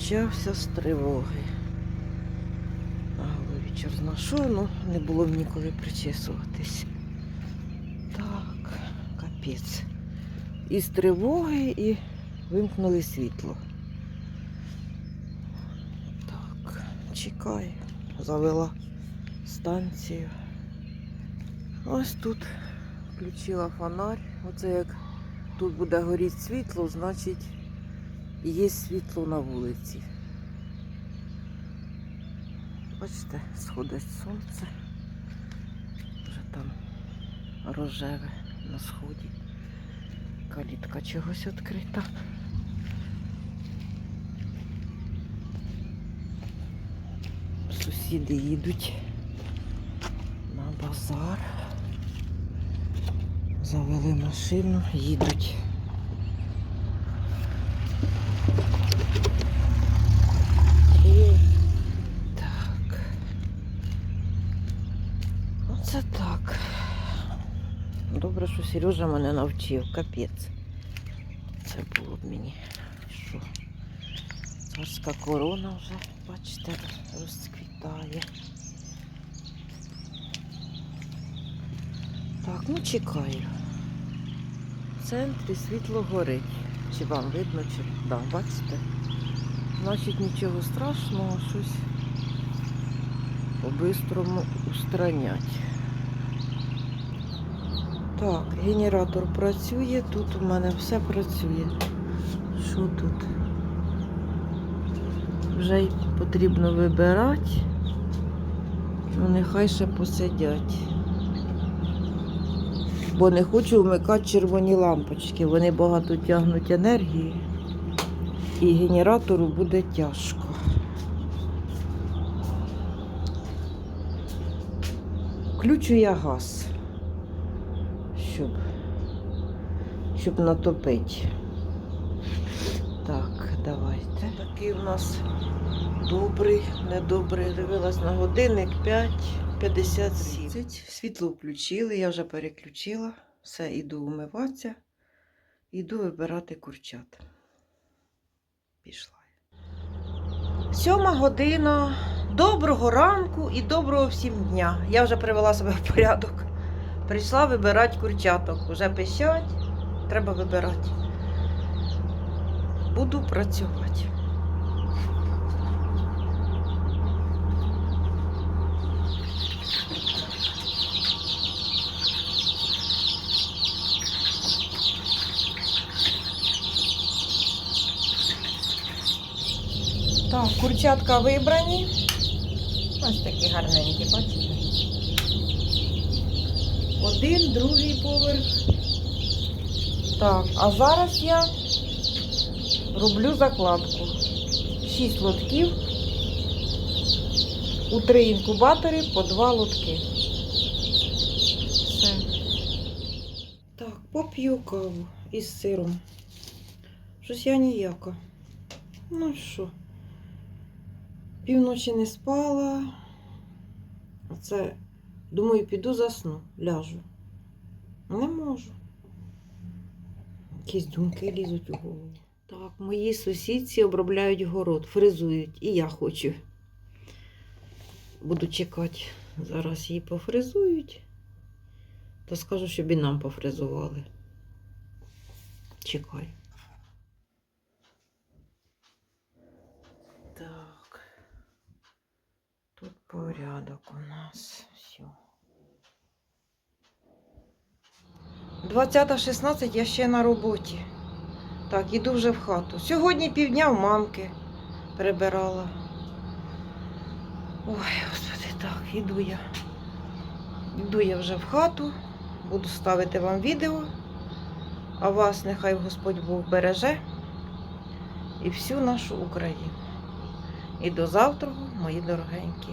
прокинулася з тривоги. На голові що, ну не було б ніколи причесуватись. Так, капець. Із тривоги і вимкнули світло. Так, чекаю. Завела станцію. Ось тут включила фонарь. Оце як тут буде горіти світло, значить є світло на вулиці. Бачите, сходить сонце. Вже там рожеве на сході. Калітка чогось відкрита. Сусіди їдуть на базар. Завели машину, їдуть. І так. Оце так. Добре, що Сережа мене навчив. Капець. Це було б мені. Що? Царська корона вже, бачите, розквітає. Так, ну чекаю. В центрі світло горить. Чи вам видно, чи да, бачите? Значить нічого страшного, щось по-бистрому устранять. Так, генератор працює, тут у мене все працює. Що тут? Вже й потрібно вибирати. Ну, нехай ще посидять. Бо не хочу вмикати червоні лампочки. Вони багато тягнуть енергії. І генератору буде тяжко. Включу я газ, щоб, щоб натопити. Так, давайте. Такий у нас добрий, недобрий. Дивилась на годинник 5.57. Світло включили, я вже переключила. Все, іду умиватися. Іду вибирати курчат. Пішла. Сьома година. Доброго ранку і доброго всім дня. Я вже привела себе в порядок. Прийшла вибирати курчаток. Уже пищать, треба вибирати. Буду працювати. Так, курчатка вибрані. Ось такі гарненькі, бачите? Один, другий поверх. Так, а зараз я роблю закладку. Шість лотків. У три інкубатори по два лотки. Все. Так, поп'ю каву із сиром. Щось я ніяка. Ну що? Півночі не спала. Оце, думаю, піду засну, ляжу. Не можу. Якісь думки лізуть у голову. Так, мої сусідці обробляють город, фризують. І я хочу. Буду чекати. Зараз її пофризують. Та скажу, щоб і нам пофризували. Чекай. Так. Тут порядок у нас. Все. 20.16 я ще на роботі. Так, іду вже в хату. Сьогодні півдня в мамки прибирала. Ой, господи, так, іду я. Іду я вже в хату, буду ставити вам відео, а вас нехай Господь Бог береже і всю нашу Україну. І до завтра, мої дорогенькі.